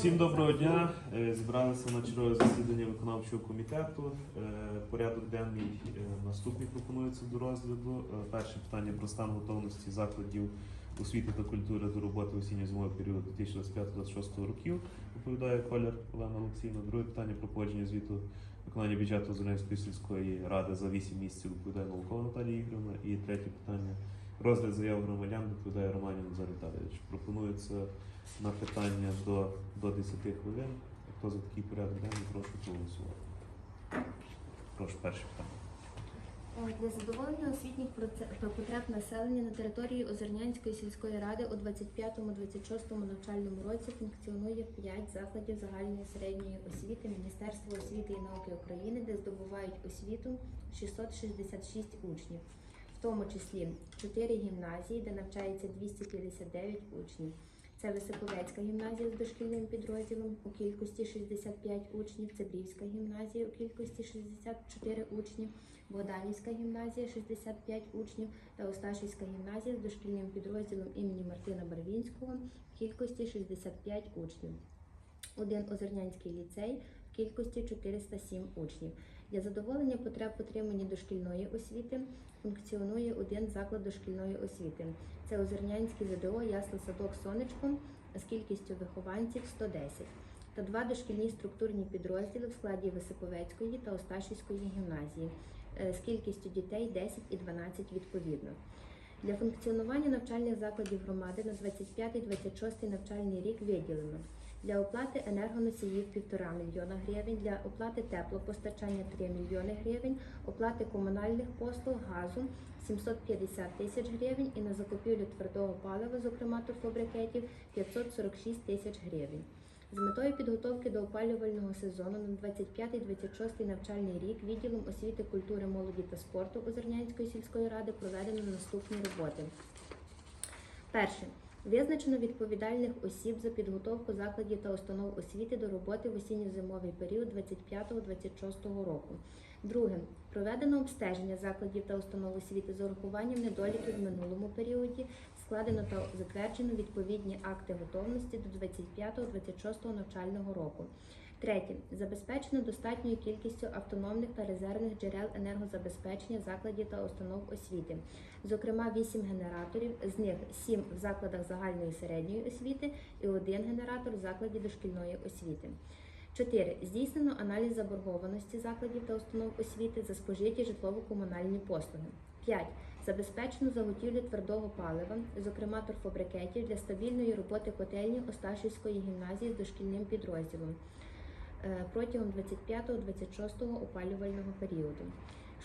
Всім доброго дня. Е, Зібралися на чергове засідання виконавчого комітету. Е, Порядок денний е, наступний пропонується до розгляду. Перше питання про стан готовності закладів освіти та культури до роботи осінньо-зимового періоду 2025-2026 років. Доповідає Коляр Олена Олексійовна. Друге питання про погодження звіту виконання бюджету Зеленської сільської ради за 8 місяців доповідає Наукова Наталія Ігорівна. І третє питання розгляд заяв громадян доповідає Романів Назар. Пропонується на питання до, до 10 хвилин. Хто за такий порядок денний, прошу проголосувати. Прошу перше питання. Е, Для задоволення освітніх потреб населення на території Озернянської сільської ради у 25-26 навчальному році функціонує 5 закладів загальної середньої освіти Міністерства освіти і науки України, де здобувають освіту 666 учнів, в тому числі 4 гімназії, де навчається 259 учнів. Це Високовецька гімназія з дошкільним підрозділом у кількості 65 учнів, Цебрівська гімназія у кількості 64 учнів, Богданівська гімназія 65 учнів та Осташівська гімназія з дошкільним підрозділом імені Мартина Барвінського в кількості 65 учнів. Один Озернянський ліцей в кількості 407 учнів. Для задоволення потреб отримання дошкільної освіти функціонує один заклад дошкільної освіти. Це Озернянський ЗДО Ясла Садок Сонечко з кількістю вихованців 110 та два дошкільні структурні підрозділи в складі Високовецької та Осташівської гімназії е, з кількістю дітей 10 і 12 відповідно. Для функціонування навчальних закладів громади на 25-26 навчальний рік виділено для оплати енергоносіїв 1,5 мільйона гривень, для оплати теплопостачання 3 мільйони гривень, оплати комунальних послуг газу 750 тисяч гривень і на закупівлю твердого палива, зокрема турфабрикетів, 546 тисяч гривень. З метою підготовки до опалювального сезону на 25-26 навчальний рік відділом освіти, культури, молоді та спорту Озернянської сільської ради проведено наступні роботи. Перше. Визначено відповідальних осіб за підготовку закладів та установ освіти до роботи в осінньо-зимовий період 25-26 року. Друге. Проведено обстеження закладів та установ освіти з урахуванням недоліків в минулому періоді, складено та затверджено відповідні акти готовності до 25-26 навчального року. Третє. Забезпечено достатньою кількістю автономних та резервних джерел енергозабезпечення закладів та установ освіти, зокрема 8 генераторів, з них 7 в закладах загальної середньої освіти і 1 генератор в закладі дошкільної освіти. 4. Здійснено аналіз заборгованості закладів та установ освіти за спожиті житлово-комунальні послуги. 5. Забезпечено заготівлю твердого палива, зокрема торфобрикетів, для стабільної роботи котельні Осташівської гімназії з дошкільним підрозділом е, протягом 25-26 опалювального періоду.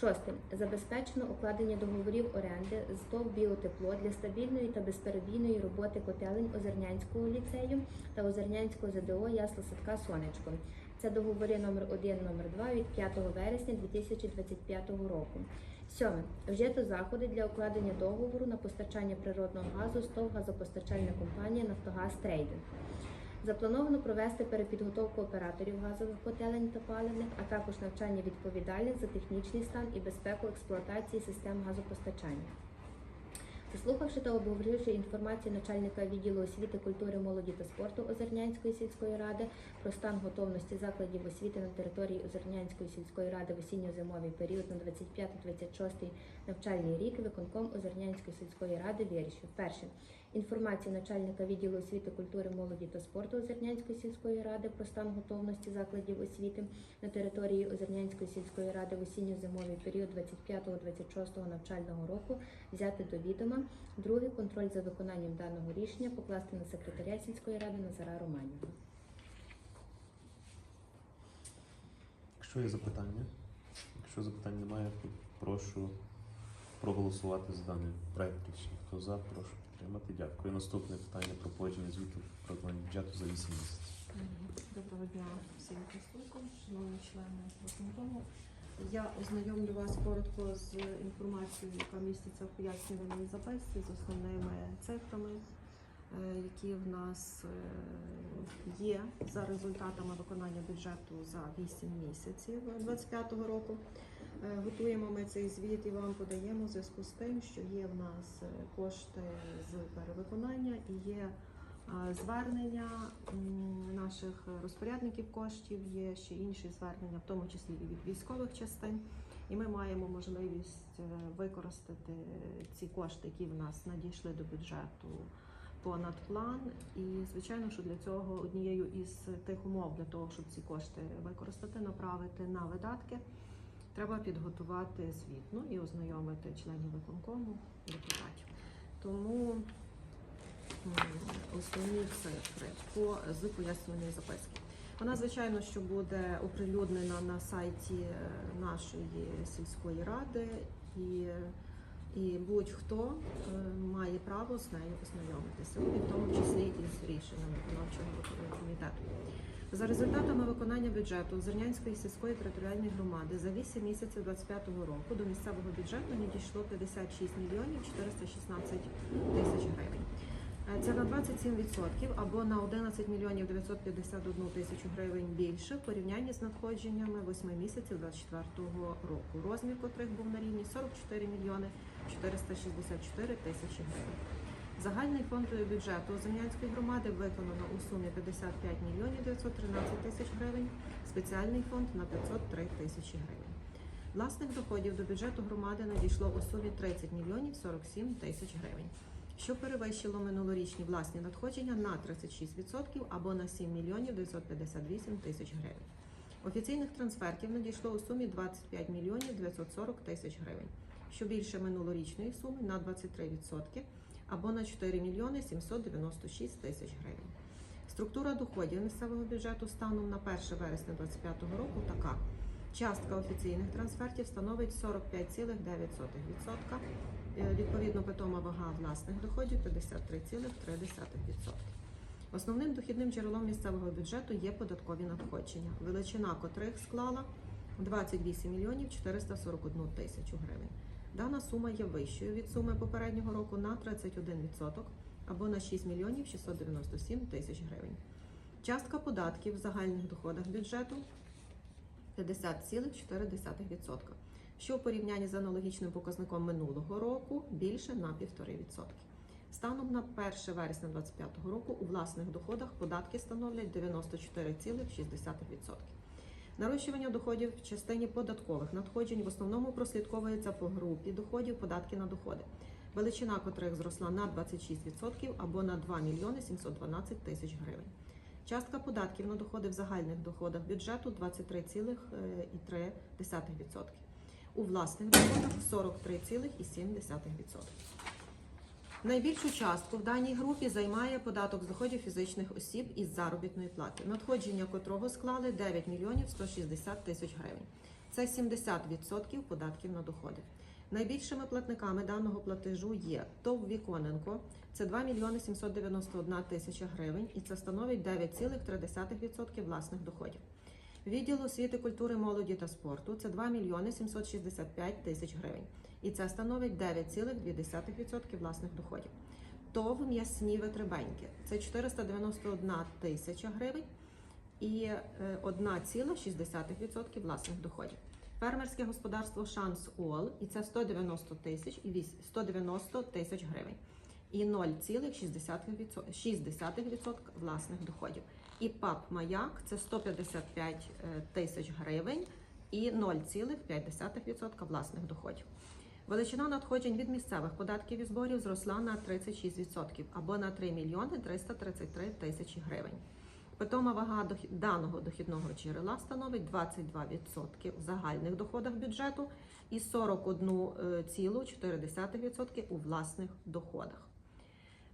Шосте. Забезпечено укладення договорів оренди з ТОВ «Біотепло» для стабільної та безперебійної роботи котелень Озернянського ліцею та Озернянського ЗДО Ясла Садка Сонечко. Це договори номер 1 номер 2 від 5 вересня 2025 року. Сьоме. Вжито заходи для укладення договору на постачання природного газу з ТОВ газопостачальна компанія Нафтогаз Трейдинг. Заплановано провести перепідготовку операторів газових котелень та паливних, а також навчання відповідальних за технічний стан і безпеку експлуатації систем газопостачання. Заслухавши та обговоривши інформацію начальника відділу освіти, культури, молоді та спорту Озернянської сільської ради про стан готовності закладів освіти на території Озернянської сільської ради в осінньо-зимовий період на 25-26 навчальний рік, виконком Озернянської сільської ради вирішив. Перше. Інформацію начальника відділу освіти, культури, молоді та спорту Озернянської сільської ради про стан готовності закладів освіти на території Озернянської сільської ради в осінньо-зимовий період 25-26 навчального року взяти до відома. Друге контроль за виконанням даного рішення покласти на секретаря сільської ради Назара Романівна. Якщо є запитання, якщо запитань немає, прошу проголосувати за даний проект рішення. Хто за, прошу підтримати. Дякую. Наступне питання про погодження звіту про бюджету за 8 місяців. Доброго дня всім присутнім, шановні члени виконкому. Я ознайомлю вас коротко з інформацією, яка міститься в пояснювальній записці з основними цифрами, які в нас е, є за результатами виконання бюджету за 8 місяців 2025 року. Е, Готуємо ми цей звіт і вам подаємо в зв'язку з тим, що є в нас е, кошти з перевиконання і є е, звернення наших е, розпорядників коштів, є ще інші звернення, в тому числі і від військових частин. І ми маємо можливість е, використати ці кошти, які в нас надійшли до бюджету понад план. І звичайно, що для цього однією із тих умов для того, щоб ці кошти використати, направити на видатки, треба підготувати звіт, ну і ознайомити членів виконкому депутатів. Тому основні цифри по з пояснювальної записки. Вона, звичайно, що буде оприлюднена на сайті е, нашої сільської ради, і, і будь-хто е, має право з нею ознайомитися, в тому числі і з рішенням виконавчого комітету. За результатами виконання бюджету Зернянської сільської територіальної громади за 8 місяців 2025 року до місцевого бюджету надійшло 56 мільйонів 416 тисяч гривень. Е, Це на 27% або на 11 мільйонів 951 тисячу гривень більше в порівнянні з надходженнями 8 місяців 2024 року, розмір котрих був на рівні 44 мільйони 464 тисячі гривень. Загальний фонд бюджету Озернянської громади виконано у сумі 55 мільйонів 913 тисяч гривень, спеціальний фонд на 503 тисячі гривень. Власних доходів до бюджету громади надійшло у сумі 30 мільйонів 47 тисяч гривень, що перевищило минулорічні власні надходження на 36% або на 7 мільйонів 958 тисяч гривень. Офіційних трансфертів надійшло у сумі 25 мільйонів 940 тисяч гривень, що більше минулорічної суми на 23% або на 4 мільйони 796 тисяч гривень. Структура доходів місцевого бюджету станом на 1 вересня 2025 року така. Частка офіційних трансфертів становить 45,9%. Е, Відповідно, питома вага власних доходів 53,3%. Основним дохідним джерелом місцевого бюджету є податкові надходження, величина котрих склала 28 мільйонів 441 тисячу гривень. Дана сума є вищою від суми попереднього року на 31% або на 6 мільйонів 697 тисяч гривень. Частка податків в загальних доходах бюджету 50,4%, що в порівнянні з аналогічним показником минулого року більше на 1,5%. Станом на 1 вересня 2025 року у власних доходах податки становлять 94,6%. Нарощування доходів в частині податкових надходжень в основному прослідковується по групі доходів податки на доходи, величина котрих зросла на 26% або на 2 мільйони 712 тисяч гривень. Частка податків на доходи в загальних доходах бюджету 23,3%. У власних доходах 43,7%. Найбільшу частку в даній групі займає податок з доходів фізичних осіб із заробітної плати, надходження котрого склали 9 мільйонів 160 тисяч гривень. Це 70% податків на доходи. Найбільшими платниками даного платежу є ТОВ Віконенко, це 2 мільйони 791 тисяча гривень, і це становить 9,3% власних доходів. Відділ освіти, культури, молоді та спорту це 2 мільйони 765 тисяч гривень, і це становить 9,2% власних доходів. ТОВ м'ясні витребеньки це 491 тисяча гривень і е, 1,6% власних доходів. Фермерське господарство Шанс ОЛ і це 190 тисяч і 190 тисяч гривень і 0,6% власних доходів. І ПАП Маяк це 155 е, тисяч гривень і 0,5% власних доходів. Величина надходжень від місцевих податків і зборів зросла на 36% або на 3 мільйони 333 тисячі гривень. Питома вага даного дохідного джерела становить 22% в загальних доходах бюджету і 41,4% у власних доходах.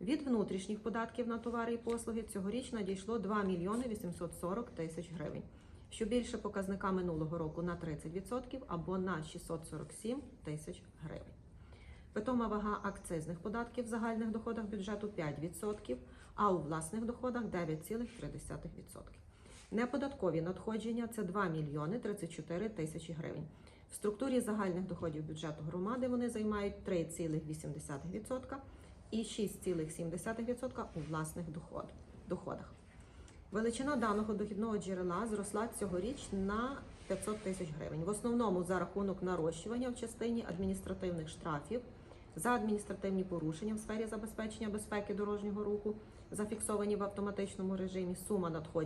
Від внутрішніх податків на товари і послуги цьогоріч надійшло 2 мільйони 840 тисяч гривень, що більше показника минулого року на 30% або на 647 тисяч гривень. Питома вага акцизних податків в загальних доходах бюджету 5%, а у власних доходах 9,3%. Неподаткові надходження це 2 мільйони 34 тисячі гривень. В структурі загальних доходів бюджету громади вони займають 3,8% і 6,7% у власних доходах. Величина даного дохідного джерела зросла цьогоріч на 500 тисяч гривень. В основному за рахунок нарощування в частині адміністративних штрафів за адміністративні порушення в сфері забезпечення безпеки дорожнього руху, зафіксовані в автоматичному режимі сума надходжень.